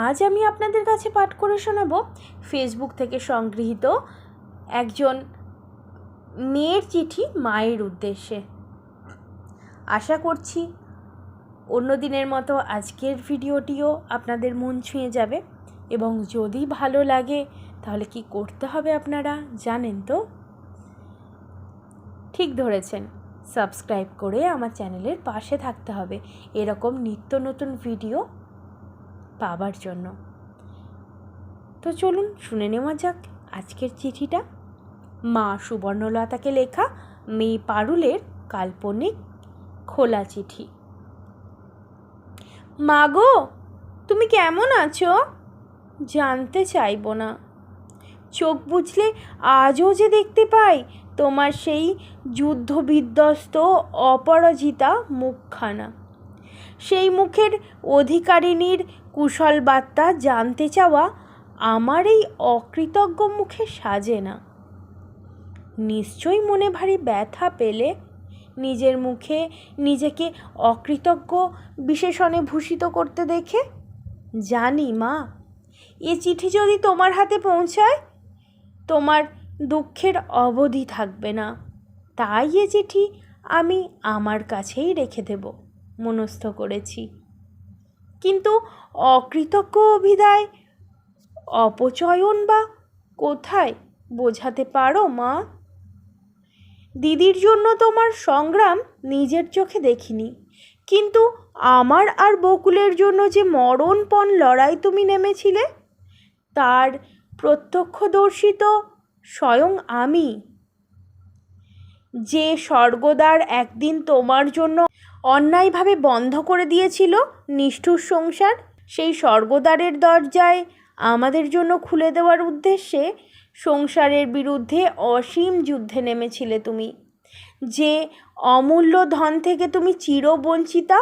আজ আমি আপনাদের কাছে পাঠ করে শোনাব। ফেসবুক থেকে সংগৃহীত একজন মেয়ের চিঠি মায়ের উদ্দেশ্যে। আশা করছি অন্য দিনের মতো আজকের ভিডিওটিও আপনাদের মন ছুঁয়ে যাবে এবং যদি ভালো লাগে, তাহলে কি করতে হবে আপনারা জানেন তো? ঠিক ধরেছেন, সাবস্ক্রাইব করে আমার চ্যানেলের পাশে থাকতে হবে। এরকম নিত্য নতুন ভিডিও পাবার জন্য। তো চলুন শুনে নেওয়া যাক আজকের চিঠিটা। মা সুবর্ণলতাকে লেখা মেয়ে পারুলের কাল্পনিক খোলা চিঠি। মা গো, তুমি কেমন আছো? জানতে চাইব না। চোখ বুঝলে আজও যে দেখতে পাই তোমার সেই যুদ্ধ বিধ্বস্ত অপরাজিতা মুখখানা। সেই মুখের অধিকারিণীর কুশল বার্তা জানতে চাওয়া আমার এই অকৃতজ্ঞ মুখে সাজে না। নিশ্চয়ই মনে ভারী ব্যথা পেলে নিজের মুখে নিজেকে অকৃতজ্ঞ বিশেষণে ভূষিত করতে দেখে? জানি, মা। এ চিঠি যদি তোমার হাতে পৌঁছায়, তোমার দুঃখের অবধি থাকবে না। তাই এ চিঠি আমি আমার কাছেই রেখে দেব, মনস্থ করেছি। কিন্তু অকৃতজ্ঞ অভিধায় অপচয়ন বা কোথায় বোঝাতে পারো, মা? দিদির জন্য তোমার সংগ্রাম নিজের চোখে দেখিনি। কিন্তু আমার আর বকুলের জন্য যে মরণপণ লড়াই তুমি নেমেছিলে, তার প্রত্যক্ষদর্শী তো স্বয়ং আমি। যে স্বর্গদ্বার একদিন তোমার জন্য অন্যায়ভাবে বন্ধ করে দিয়েছিল নিষ্ঠুর সংসার, সেই স্বর্গদ্বারের দরজায় আমাদের জন্য খুলে দেওয়ার উদ্দেশ্যে সংসারের বিরুদ্ধে অসীম যুদ্ধে নেমেছিলে তুমি। যে অমূল্য ধন থেকে তুমি চিরবঞ্চিতা,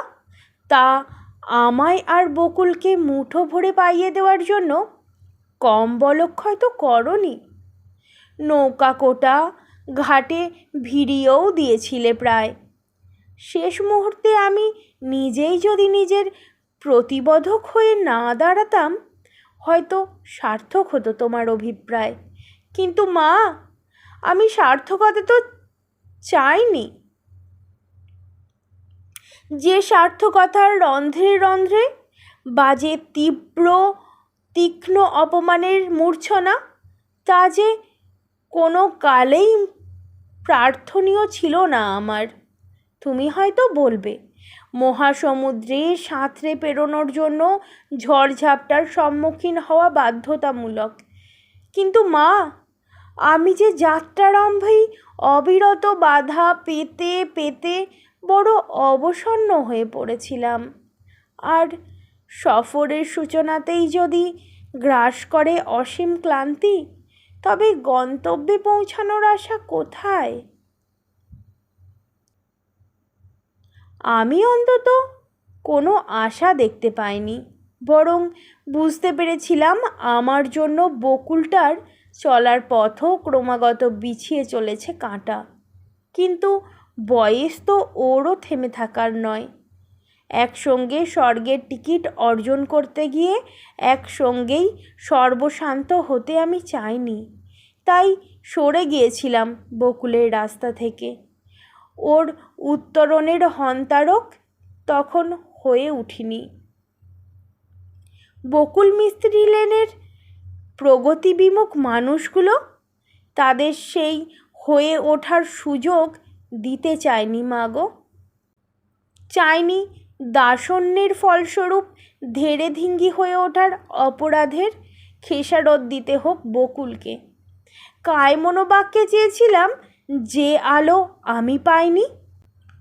তা আমায় আর বকুলকে মুঠো ভরে পাইয়ে দেওয়ার জন্য কম বলক্ষয় তো করনি। নৌকা কোটা ঘাটে ভিড়িয়েও দিয়েছিলে প্রায়। শেষ মুহূর্তে আমি নিজেই যদি নিজের প্রতিবধক হয়ে না দাঁড়াতাম, হয়তো সার্থক হতো তোমার অভিপ্রায়। কিন্তু মা, আমি সার্থকতা তো চাইনি। যে সার্থকতার রন্ধ্রে রন্ধ্রে বাজে তীব্র, তীক্ষ্ণ অপমানের মূর্ছনা, তা যে কোনো কালেই প্রার্থনীয় ছিল না আমার। তুমি হয়তো বলবে, মহাসমুদ্রে সাঁতরে পেরোনোর জন্য ঝড়ঝাপটার সম্মুখীন হওয়া বাধ্যতামূলক। কিন্তু মা, আমি যে যাত্রারম্ভেই অবিরত বাধা পেতে পেতে বড় অবসন্ন হয়ে পড়েছিলাম। আর সফরের সূচনাতেই যদি গ্রাস করে অসীম ক্লান্তি তবে গন্তব্যে পৌঁছানোর আশা কোথায়? আমি অন্তত কোনো আশা দেখতে পাইনি, বরং বুঝতে পেরেছিলাম আমার জন্য বকুলটার চলার পথও ক্রমাগত বিছিয়ে চলেছে কাঁটা। কিন্তু বয়স তো ওরও থেমে থাকার নয়। একসঙ্গে স্বর্গের টিকিট অর্জন করতে গিয়ে একসঙ্গেই সর্বশান্ত হতে আমি চাইনি। তাই সরে গিয়েছিলাম বকুলের রাস্তা থেকে। ওর উত্তরণের হন্তারক তখন হয়ে উঠিনি। বকুল মিস্ত্রি লেনের প্রগতি বিমুখ মানুষগুলো তাদের সেই হয়ে ওঠার সুযোগ দিতে চায়নি মাগো চায়নি দাসন্যের ফলস্বরূপ ধেড়ে ধিঙ্গি হয়ে ওঠার অপরাধের খেসারত দিতে হোক বকুলকে। কায় মনোবাক্যে চেয়েছিলাম, যে আলো আমি পাইনি,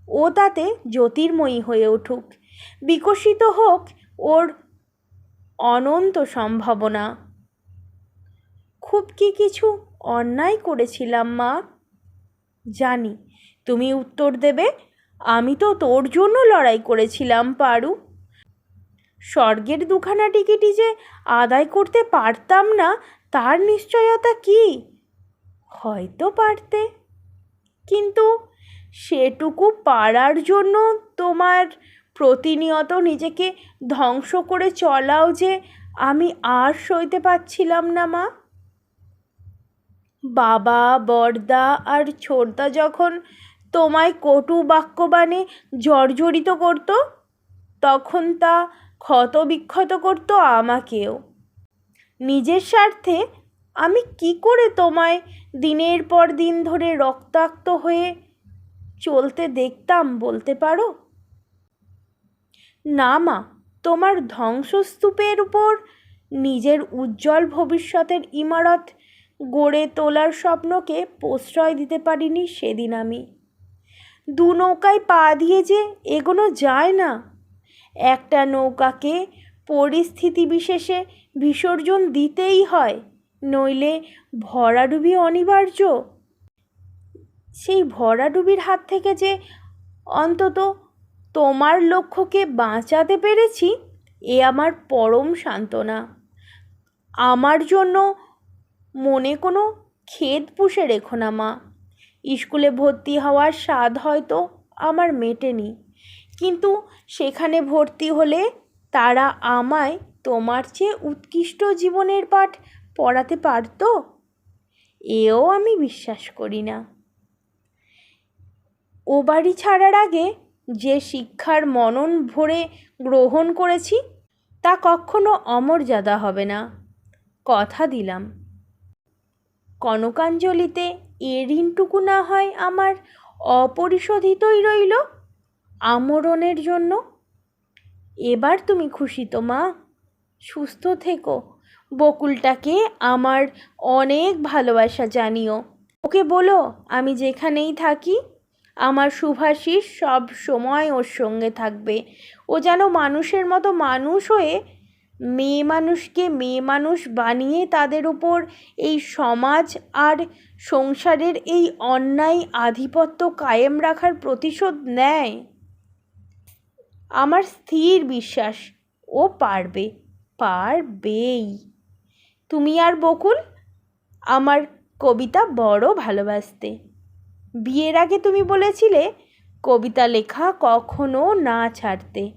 ও তাতে জ্যোতির্ময়ী হয়ে উঠুক। বিকশিত হোক ওর অনন্ত সম্ভাবনা। খুব কি কিছু অন্যায় করেছিলাম মা? জানি। তুমি উত্তর দেবে আমি তো তোর জন্য লড়াই করেছিলাম, পারু। স্বর্গের দুখানা টিকিটই যে আদায় করতে পারতাম না, তার নিশ্চয়তা কি? হয়তো পারতে। কিন্তু সেটুকু পারার জন্য তোমার প্রতিনিয়ত নিজেকে ধ্বংস করে চলাও যে আমি আর সইতে পারছিলাম না, মা। বাবা, বড়দা আর ছোটদা যখন তোমায় কটু বাক্যবাণে জর্জরিত করতো, তখন তা ক্ষত বিক্ষত করতো আমাকেও। নিজের স্বার্থে আমি কি করে তোমায় দিনের পর দিন ধরে রক্তাক্ত হয়ে চলতে দেখতাম বলতে পারো? না মা, তোমার ধ্বংসস্তূপের উপর নিজের উজ্জ্বল ভবিষ্যতের ইমারত গড়ে তোলার স্বপ্নকে প্রশ্রয় দিতে পারিনি সেদিন আমি। দু নৌকায় পা দিয়ে যে এগোনো যায় না। একটা নৌকাকে পরিস্থিতি বিশেষে বিসর্জন দিতেই হয়, নইলে ভরাডুবি অনিবার্য। সেই ভরাডুবির হাত থেকে যে অন্তত তোমার লক্ষ্যকে বাঁচাতে পেরেছি, এ আমার পরম সান্ত্বনা। আমার জন্য মনে কোনো খেদ পুষে রেখো না, মা। স্কুলে ভর্তি হওয়ার স্বাদ হয়তো আমার মেটেনি। কিন্তু সেখানে ভর্তি হলে তারা আমায় তোমার চেয়ে উৎকৃষ্ট জীবনের পাঠ পড়াতে পারতো? এও আমি বিশ্বাস করি না। ও বাড়ি ছাড়ার আগে যে শিক্ষার মনন ভরে গ্রহণ করেছি, তা কখনো অমর্যাদা হবে না। কথা দিলাম। কনকাঞ্জলিতে এ ঋণটুকু না হয় আমার অপরিশোধিতই রইল আমরণের জন্য? এবার তুমি খুশি তো, মা। সুস্থ থেকো। বকুলটাকে আমার অনেক ভালোবাসা জানিও। ওকে বলো, আমি যেখানেই থাকি, আমার শুভাশিস সব সময় ওর সঙ্গে থাকবে। ও যেন মানুষের মতো মানুষ হয়ে মেয়ে মানুষকে মেয়ে মানুষ বানিয়ে তাদের উপর এই সমাজ আর সংসারের এই অন্যায় আধিপত্য কায়েম রাখার প্রতিশোধ নেয়। আমার স্থির বিশ্বাস, ও পারবে, পারবেই। তুমি আর বকুল, আমার কবিতা বড় ভালোবাসতে। বিয়ের আগে তুমি বলেছিলে, কবিতা লেখা কখনো না ছাড়তে।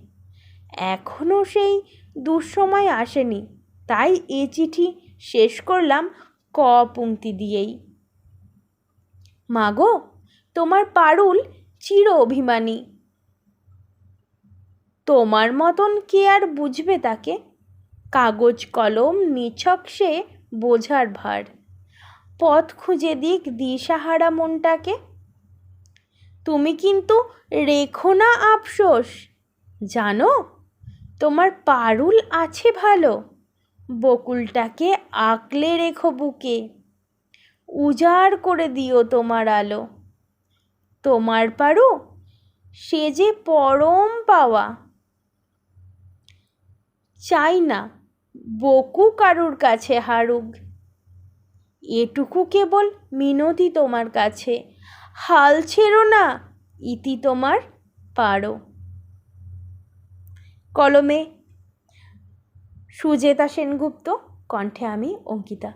এখনও সেই দুঃসময় আসেনি। তাই এ চিঠি শেষ করলাম ক পংক্তি দিয়েই। মাগো, তোমার পারুল চির অভিমানী। তোমার মতন কে আর বুঝবে তাকে? কাগজ, কলম, নিছক সে বোঝার ভার। পথ খুঁজে দিক দিশাহারা মনটাকে। তুমি কিন্তু রেখো না আফসোস। জানো তোমার পারুল আছে ভালো? বকুলটাকে আঁকলে রেখো বুকে। উজাড় করে দিও তোমার আলো। তোমার পারু, সে যে পরম পাওয়া। চাই না, বকু কারুর কাছে হারুক। এটুকু কেবল মিনতি তোমার কাছে। হাল ছেড়ো না, ইতি তোমার পারো। কলমে সুজেতা সেনগুপ্ত কণ্ঠে আমি অঙ্কিতা।